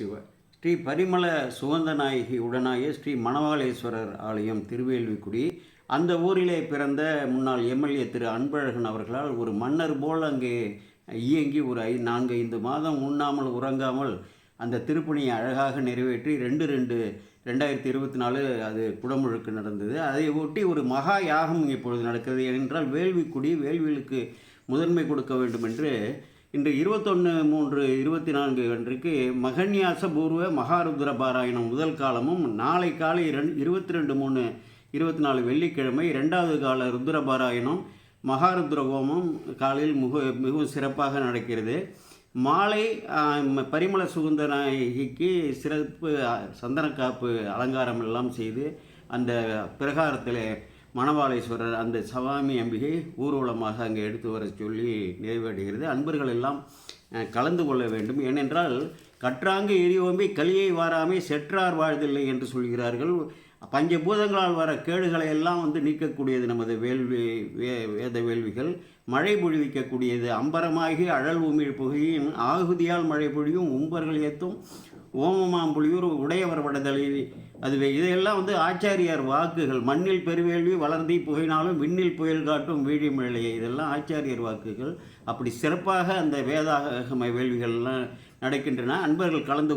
சிவ ஸ்ரீ பரிமள சுகந்தநாயகி உடனாய ஸ்ரீ மணவாளேஸ்வரர் ஆலயம் திருவேல்விக்குடி அந்த ஊரிலே பிறந்த முன்னாள் எம்எல்ஏ திரு அன்பழகன் அவர்களால் ஒரு மன்னர் போல் அங்கே இயங்கி ஒரு ஐ நான்கு ஐந்து மாதம் உண்ணாமல் உறங்காமல் அந்த திருப்பணியை அழகாக நிறைவேற்றி ரெண்டு ரெண்டு ரெண்டாயிரத்தி இருபத்தி நாலு அது குடமுழுக்கு நடந்தது. அதை ஒட்டி ஒரு மகா யாகம் இப்பொழுது நடக்கிறது. என்றால் வேள்விக்குடி வேள்விகளுக்கு முதன்மை கொடுக்க வேண்டும் என்று இன்று இருபத்தொன்று மூன்று இருபத்தி நான்கு அன்றைக்கு மகன்யாச பூர்வ மகாருத்ர பாராயணம் முதல் காலமும் நாளை காலை ரெண் இருபத்தி ரெண்டு மூணு இருபத்தி நாலு வெள்ளிக்கிழமை ரெண்டாவது கால ருத்ர பாராயணம் மகாருத்ர ஹோமம் காலையில் மிக மிகவும் சிறப்பாக நடக்கிறது. மாலை பரிமள சுகுந்தநாயகிக்கு சிறப்பு சந்தன சந்தனக்காப்பு அலங்காரம் எல்லாம் செய்து அந்த பிரகாரத்தில் மணவாளேஸ்வரர் அந்த சவாமி அம்பிகை ஊர்வலமாக அங்கே எடுத்து வர சொல்லி நிறைவேறுகிறது. அன்பர்கள் எல்லாம் கலந்து கொள்ள வேண்டும். ஏனென்றால் கற்றாங்கு எரியோம்பி கலியை வாராமே செற்றார் வாழ்தில்லை என்று சொல்கிறார்கள். பஞ்சபூதங்களால் வர கேடுகளை எல்லாம் வந்து நீக்கக்கூடியது நமது வேள்வி வே வேத வேள்விகள். மழை பொழிவிக்கக்கூடியது. அம்பரமாகி அழல் உமிழ் புகையின் ஆகுதியால் மழை பொழியும் உம்பர்கள் ஏத்தும் ஓமமாம் புலியூர் உடையவர் வடதலில் அதுவே இதையெல்லாம் வந்து ஆச்சாரியார் வாக்குகள். மண்ணில் பெருவேள்வி வளர்ந்தி புகையினாலும் விண்ணில் புயல் காட்டும் வீழிமழையை இதெல்லாம் ஆச்சாரியர் வாக்குகள். அப்படி சிறப்பாக அந்த வேதாகம வேள்விகள்லாம் நடக்கின்றன. அன்பர்கள் கலந்து